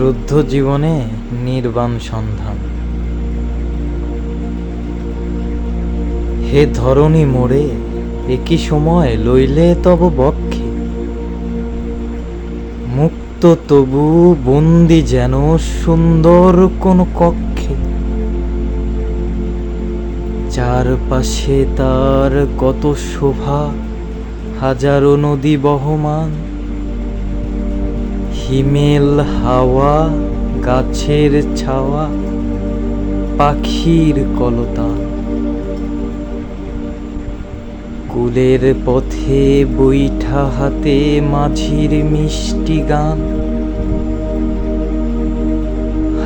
রুদ্ধ জীবনে নির্বাণ সন্ধান। হে ধরণী মোড়ে, একই সময় লইলে তব বক্ষে। মুক্ত তবু বন্দি যেন সুন্দর কোন কক্ষে। চারপাশে তার কত শোভা, হাজারো নদী বহমান। হিমেল হাওয়া, গাছের ছাওয়া, পাখির কলতা। কুলের পথে বৈঠা হাতে মাঝির মিষ্টি গান।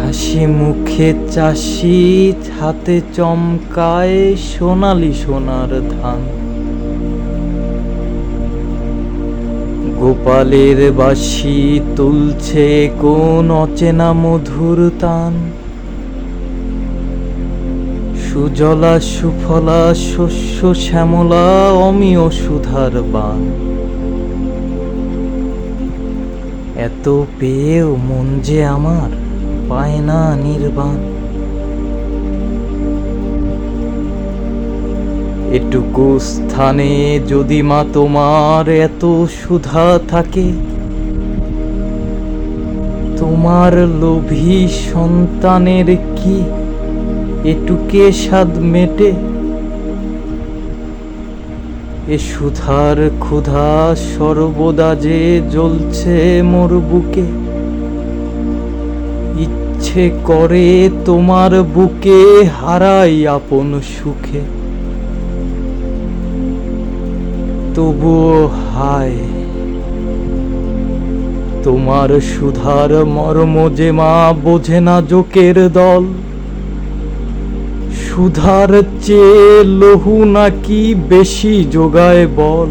হাসি মুখে চাষি, হাতে চমকায় সোনালি সোনার ধান। গোপালের বাসি তুলছে কোন অচেনা মধুর তান। সুজলা সুফলা শস্য শ্যামলা অমিয় সুধার বান। এত পেয়েও মন যে আমার পায় না নির্বাণ। এটুকু স্থানে যদি মা তোমার এত সুধা থাকে, তোমার লোভী সন্তানের কি এটুকে স্বাদ মেটে? এ সুধার ক্ষুধা সর্বদা যে জ্বলছে মোর বুকে, ইচ্ছে করে তোমার বুকে হারাই আপন সুখে। তবুও হায়, তোমার সুধার মর্ম যে মা বোঝে না জোকের দল, সুধার চেয়ে লহু নাকি বেশি যোগায় বল।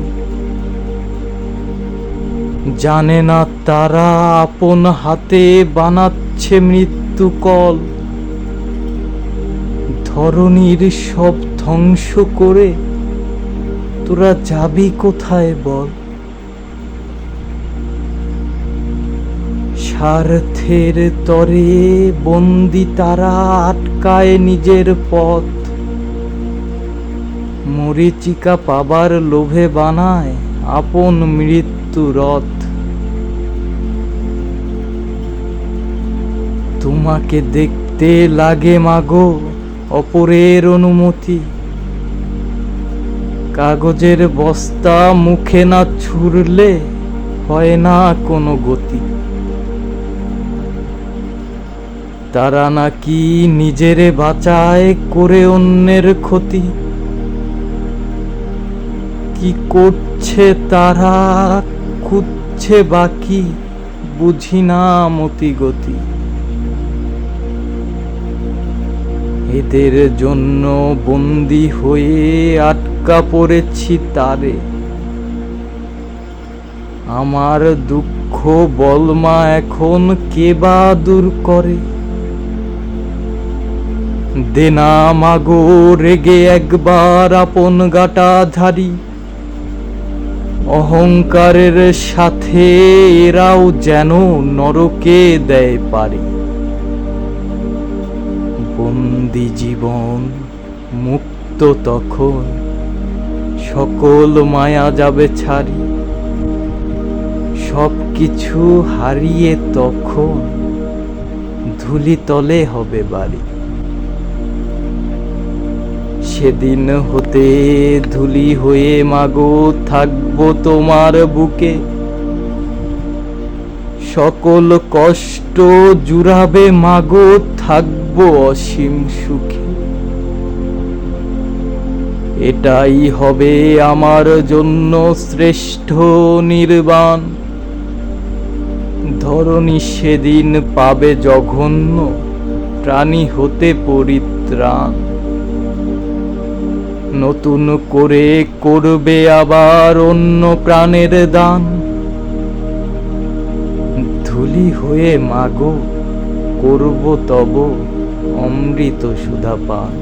জানে না তারা আপন হাতে বানাচ্ছে মৃত্যু কল। ধরনীর সব ধ্বংস করে তোরা যাবি কোথায় বল? স্বার্থের তরে বন্দি তারা আটকায় নিজের পথ। মরিচিকা পাবার লোভে বানায় আপন মৃত্যু রথ। তোমাকে দেখতে লাগে মাগো অপরের অনুমতি। কাগজের বস্তা মুখে না ছুড়লে হয় না কোনো গতি। তারা নাকি নিজেরে বাঁচায় করে অন্যের ক্ষতি। কি করছে তারা, খুঁজছে বাকি, বুঝি না মতি গতি। এদের জন্য বন্দি হয়ে আটকা পড়েছি তারে। আমার দুঃখ বলমা এখন কে বা দূর করে? দেনা মাগো রেগে একবার আপন গাটা ধারি। অহংকারের সাথে এরাও যেন নরকে দেয় পারি। বন্দি জীবন মুক্ত তখন সকল মায়া যাবে ছাড়ি। সব কিছু হারিয়ে তখন ধুলি তলে হবে বাড়ি। সেদিন হতে ধুলি হয়ে মাগো থাকব তোমার বুকে। সকল কষ্ট জুড়াবে মাগো থাকব অসীম সুখে। এটাই হবে আমার জন্য শ্রেষ্ঠ নির্বাণ। ধরণী সেদিন পাবে জঘন্য, প্রাণী হতে পরিত্রাণ। নতুন করে করবে আবার অন্য প্রাণের দান। ধুলি হয়ে মাগো, করব তব অমৃত সুধা পান